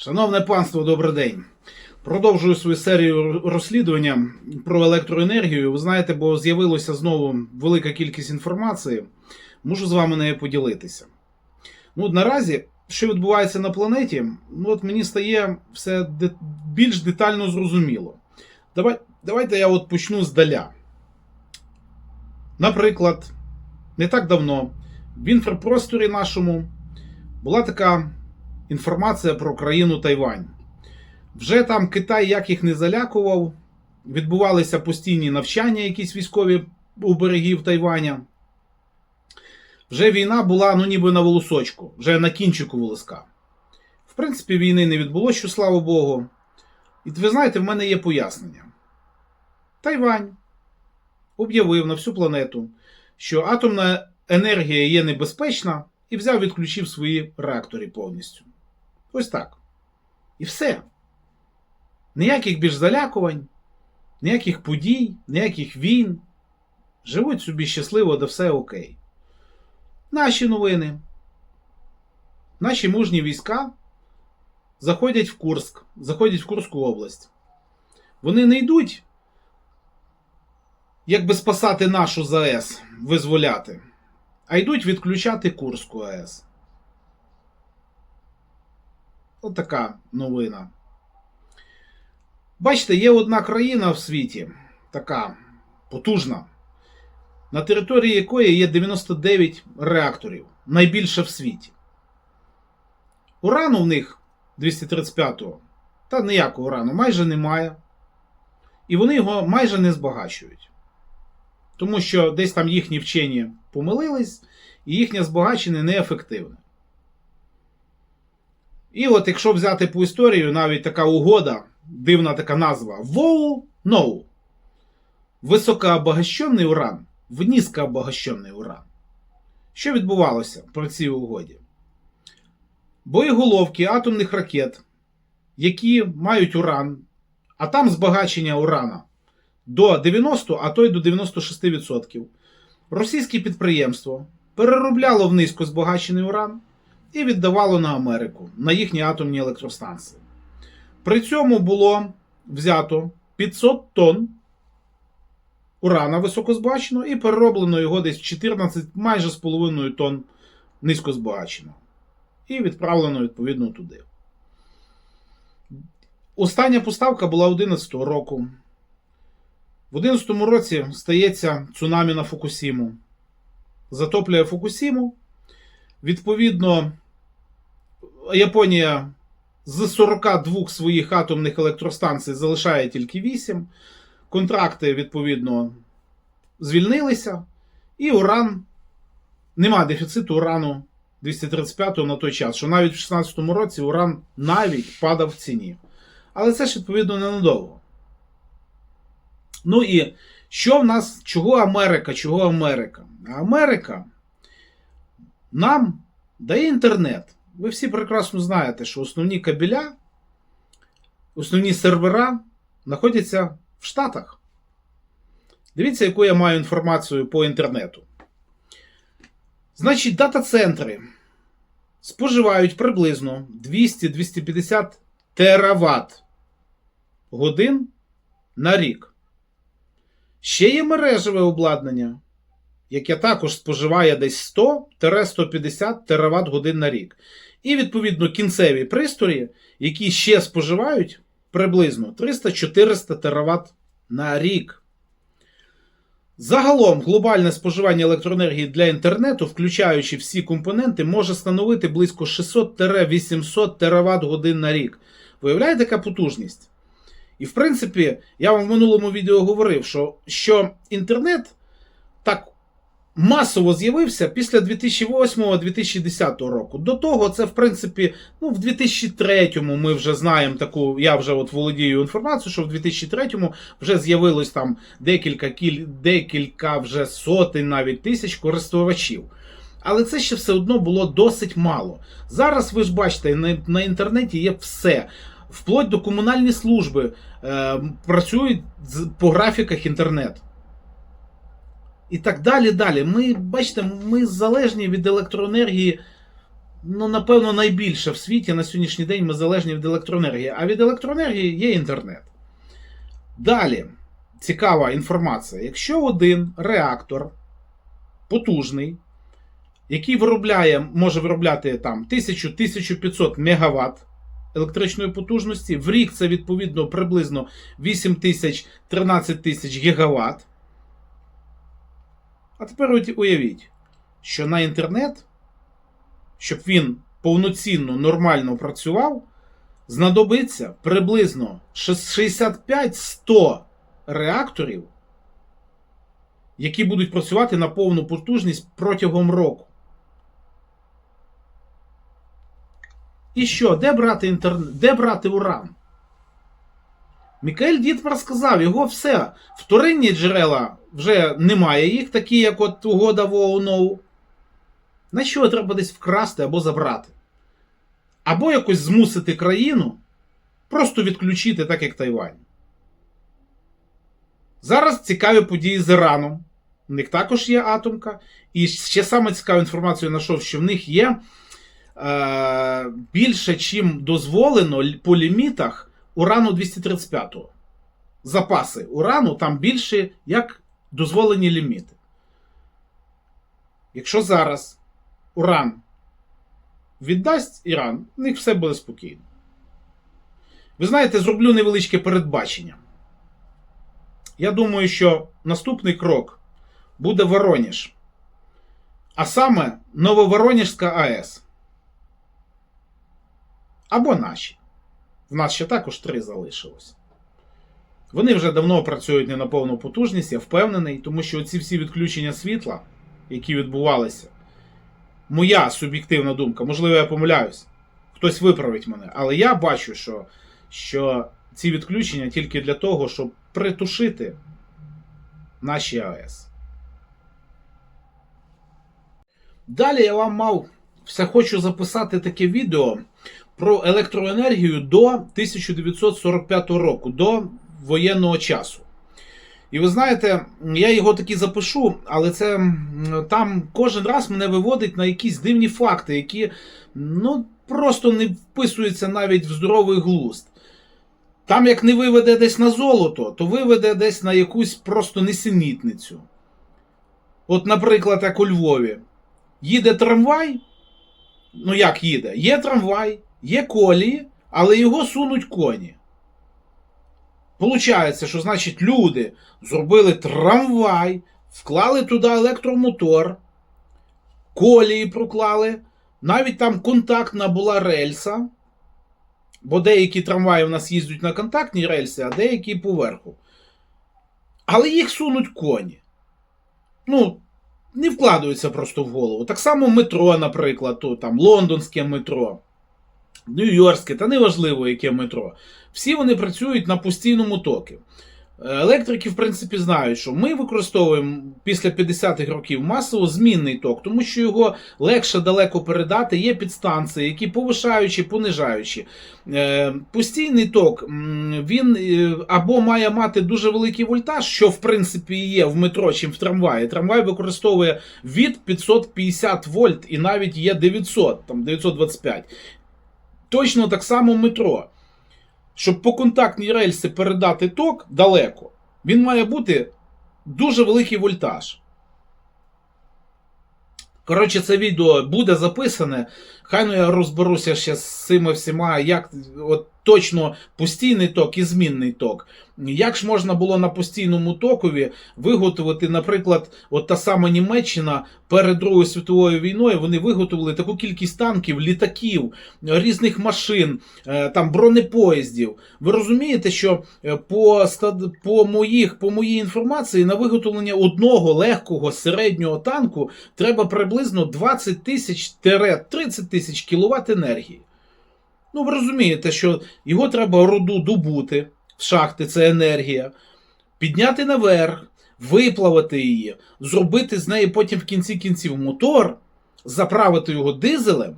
Шановне панство, добрий день. Продовжую свою серію розслідування про електроенергію. Ви знаєте, бо з'явилася знову велика кількість інформації. Можу з вами нею поділитися. Ну, наразі, що відбувається на планеті, ну от мені стає все де- більш детально зрозуміло. Давай, давайте я от почну здаля. Наприклад, не так давно в інфопросторі нашому була така інформація про країну Тайвань. Вже там Китай як їх не залякував, відбувалися постійні навчання, якісь військові у берегів Тайваня. Вже війна була ну ніби на волосочку, вже на кінчику волоска. В принципі, війни не відбулося, що слава Богу. І ви знаєте, в мене є пояснення. Тайвань об'явив на всю планету, що атомна енергія є небезпечна, і взяв відключив свої реактори повністю. Ось так. І все. Ніяких більш залякувань, ніяких подій, ніяких війн. Живуть собі щасливо, де все окей. Наші новини. Наші мужні війська заходять в Курск, заходять в Курську область. Вони не йдуть, якби спасати нашу ЗАЕС, визволяти, а йдуть відключати Курську АЕС. От така новина. Бачите, є одна країна в світі, така потужна, на території якої є 99 реакторів, найбільше в світі. Урану в них 235-го, та ніякого урану майже немає. І вони його майже не збагачують. Тому що десь там їхні вчені помилились, і їхнє збагачення неефективне. І от якщо взяти по історію, навіть така угода, дивна така назва воу ноу Високообагащений уран в низькообагащений уран. Що відбувалося при цій угоді? Боєголовки атомних ракет, які мають уран, а там збагачення урана до 90, а то й до 96%. Російське підприємство переробляло в низько збагачений уран і віддавало на Америку, на їхні атомні електростанції. При цьому було взято 500 тонн урана високозбагаченого і перероблено його десь 14, майже з половиною тонн низькозбагаченого. І відправлено відповідно туди. Остання поставка була 11 року. В 11 році стається цунамі на Фукусіму. Затоплює Фукусіму. Відповідно, Японія з 42 своїх атомних електростанцій залишає тільки 8. Контракти, відповідно, звільнилися. І уран. Нема дефіциту урану 235 на той час, що навіть в 16 році уран навіть падав в ціні. Але це ж, відповідно, ненадовго. Ну і що в нас, чого Америка? Чого Америка? Америка нам дає інтернет. Ви всі прекрасно знаєте, що основні кабеля, основні сервера знаходяться в Штатах. Дивіться, яку я маю інформацію по інтернету. Значить, дата-центри споживають приблизно 200-250 тераватт годин на рік. Ще є мережеве обладнання, яке також споживає десь 100-150 тераватт годин на рік. І, відповідно, кінцеві пристрої, які ще споживають приблизно 300-400 тераватт на рік. Загалом глобальне споживання електроенергії для інтернету, включаючи всі компоненти, може становити близько 600-800 тераватт годин на рік. Виявляєте, яка потужність? І в принципі, я вам в минулому відео говорив, що, що інтернет так масово з'явився після 2008-2010 року. До того це, в принципі, ну, в 2003-му ми вже знаємо таку, я вже от володію інформацією, що в 2003-му вже з'явилось там декілька, кіль, декілька вже сотень навіть тисяч користувачів. Але це ще все одно було досить мало. Зараз ви ж бачите, на, на інтернеті є все. Вплоть до комунальні служби е, працюють по графіках інтернету. І так далі. далі. Ми, бачите, ми залежні від електроенергії ну, напевно, найбільше в світі на сьогоднішній день ми залежні від електроенергії, а від електроенергії є інтернет. Далі, цікава інформація. Якщо один реактор потужний, який виробляє, може виробляти там 1000-1500 МВт електричної потужності, в рік це відповідно приблизно 8000-13 тисяч ГВт. А тепер уявіть, що на інтернет, щоб він повноцінно нормально працював, знадобиться приблизно 65-100 реакторів, які будуть працювати на повну потужність протягом року. І що, де брати інтернет? Де брати уран? Мікель Дітмар сказав, його все. Вторинні джерела вже немає їх, такі як от угода в ООН. На що треба десь вкрасти або забрати? Або якось змусити країну просто відключити, так як Тайвань. Зараз цікаві події з Іраном. У них також є атомка. І ще саме цікаву інформацію знайшов, що в них є е, більше, чим дозволено по лімітах урану 235. Запаси урану там більше, як дозволені ліміти. Якщо зараз уран віддасть Іран, в них все буде спокійно. Ви знаєте, зроблю невеличке передбачення. Я думаю, що наступний крок буде Вороніж. А саме Нововоронежська АЕС. Або наші. В нас ще також три залишилось. Вони вже давно працюють не на повну потужність, я впевнений, тому що ці всі відключення світла, які відбувалися, моя суб'єктивна думка, можливо, я помиляюсь, хтось виправить мене, але я бачу, що, що ці відключення тільки для того, щоб притушити наші АЕС. Далі я вам мав все хочу записати таке відео про електроенергію до 1945 року, до воєнного часу. І ви знаєте, я його таки запишу, але це там кожен раз мене виводить на якісь дивні факти, які ну, просто не вписуються навіть в здоровий глузд. Там, як не виведе десь на золото, то виведе десь на якусь просто несенітницю. От, наприклад, як у Львові. Їде трамвай. Ну, як їде? Є трамвай, є колії, але його сунуть коні. Получається, що значить люди зробили трамвай, вклали туди електромотор, колії проклали, навіть там контактна була рельса, бо деякі трамваї в нас їздять на контактній рельсі, а деякі поверху. Але їх сунуть коні. Ну, не вкладаються просто в голову. Так само метро, наприклад, то там лондонське метро. Нью-Йоркське, та неважливо, яке метро. Всі вони працюють на постійному токі. Електрики, в принципі, знають, що ми використовуємо після 50-х років масово змінний ток, тому що його легше далеко передати. Є підстанції, які повишаючи, понижаючи. Е, Постійний ток він е, або має мати дуже великий вольтаж, що в принципі є в метро, чим в трамваї. Трамвай використовує від 550 вольт і навіть є 900, там 925. Точно так само метро. Щоб по контактній рельсі передати ток далеко, він має бути дуже великий вольтаж. Коротше, це відео буде записане. Хай ну я розберуся ще з цими всіма, як от точно постійний ток і змінний ток. Як ж можна було на постійному токові виготовити, наприклад, от та сама Німеччина перед Другою світовою війною вони виготовили таку кількість танків, літаків, різних машин, е, там бронепоїздів. Ви розумієте, що е, по, по, моїх, по моїй інформації на виготовлення одного легкого середнього танку треба приблизно 20 тисяч 30 тисяч кіловат енергії. Ну, ви розумієте, що його треба руду добути в шахти, це енергія, підняти наверх, виплавити її, зробити з неї потім в кінці кінців мотор, заправити його дизелем,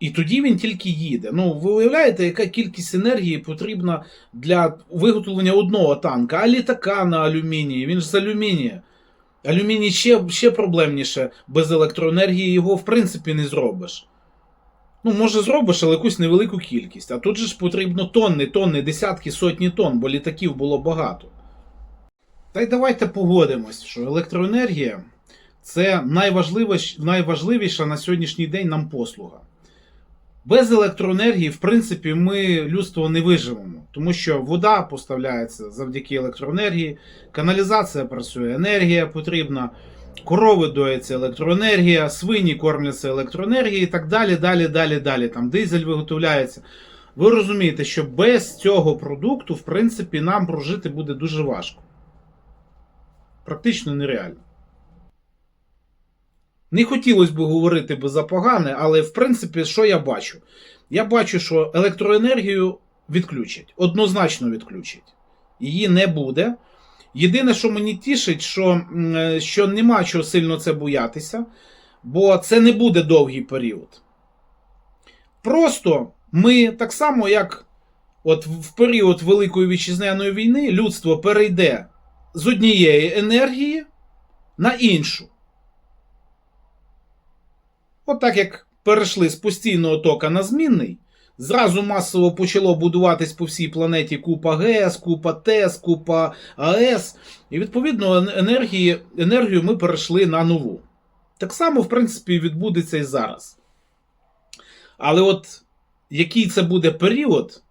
і тоді він тільки їде. Ну, ви уявляєте, яка кількість енергії потрібна для виготовлення одного танка, а літака на алюмінії, він ж з алюмінія. Алюміній ще, ще проблемніше, без електроенергії його в принципі не зробиш. Ну, може, зробиш, але якусь невелику кількість. А тут же ж потрібно тонни, тонни, десятки, сотні тонн, бо літаків було багато. Та й давайте погодимось, що електроенергія це найважливіш- найважливіша на сьогоднішній день нам послуга. Без електроенергії, в принципі, ми людство не виживемо, тому що вода поставляється завдяки електроенергії, каналізація працює, енергія потрібна, корови доїться електроенергія, свині кормляться електроенергією і так далі, далі, далі, далі. Там дизель виготовляється. Ви розумієте, що без цього продукту, в принципі, нам прожити буде дуже важко. Практично нереально. Не хотілося б говорити би за погане, але в принципі, що я бачу? Я бачу, що електроенергію відключать. Однозначно відключать. Її не буде. Єдине, що мені тішить, що, е, що нема чого сильно це боятися, бо це не буде довгий період. Просто ми так само, як от в період Великої вітчизняної війни, людство перейде з однієї енергії на іншу. От так як перейшли з постійного тока на змінний, зразу масово почало будуватись по всій планеті купа ГЕС, купа ТЕС, купа АЕС. І відповідно енергії, енергію ми перейшли на нову. Так само, в принципі, відбудеться і зараз. Але от який це буде період,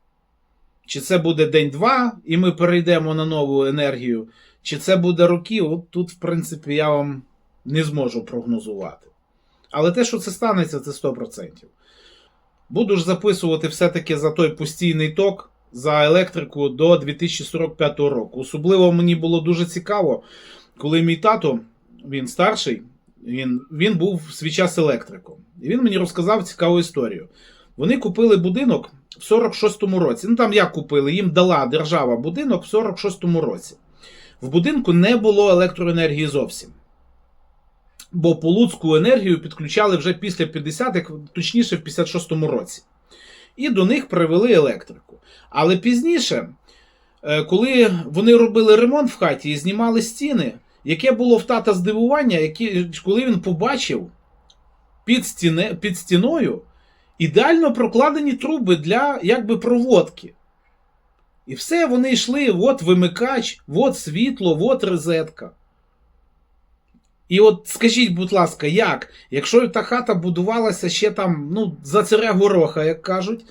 чи це буде день-два, і ми перейдемо на нову енергію, чи це буде роки, от тут, в принципі, я вам не зможу прогнозувати. Але те, що це станеться, це 100%. Буду ж записувати все-таки за той постійний ток за електрику до 2045 року. Особливо мені було дуже цікаво, коли мій тато, він старший, він, він був в свій час електриком. І він мені розказав цікаву історію. Вони купили будинок в 46-му році. Ну там як купили? Їм дала держава будинок в 46-му році. В будинку не було електроенергії зовсім. Бо Полуцьку енергію підключали вже після 50, як точніше в 56-му році. І до них привели електрику. Але пізніше, е, коли вони робили ремонт в хаті і знімали стіни, яке було в тата здивування, які, коли він побачив під, стіне, під стіною ідеально прокладені труби для якби проводки. І все, вони йшли, от вимикач, от світло, от розетка. І от скажіть, будь ласка, як? Якщо та хата будувалася ще там, ну, за царя гороха, як кажуть,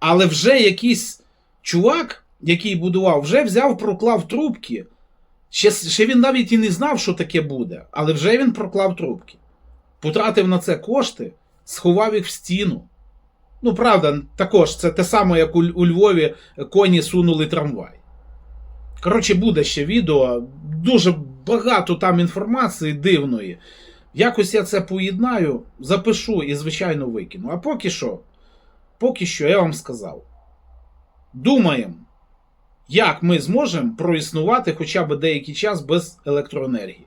але вже якийсь чувак, який будував, вже взяв, проклав трубки. Ще, ще він навіть і не знав, що таке буде, але вже він проклав трубки. Потратив на це кошти, сховав їх в стіну. Ну, правда, також це те саме, як у, у Львові коні сунули трамвай. Коротше, буде ще відео. Дуже багато там інформації дивної. Якось я це поєднаю, запишу і, звичайно, викину. А поки що, поки що я вам сказав. Думаємо, як ми зможемо проіснувати хоча б деякий час без електроенергії.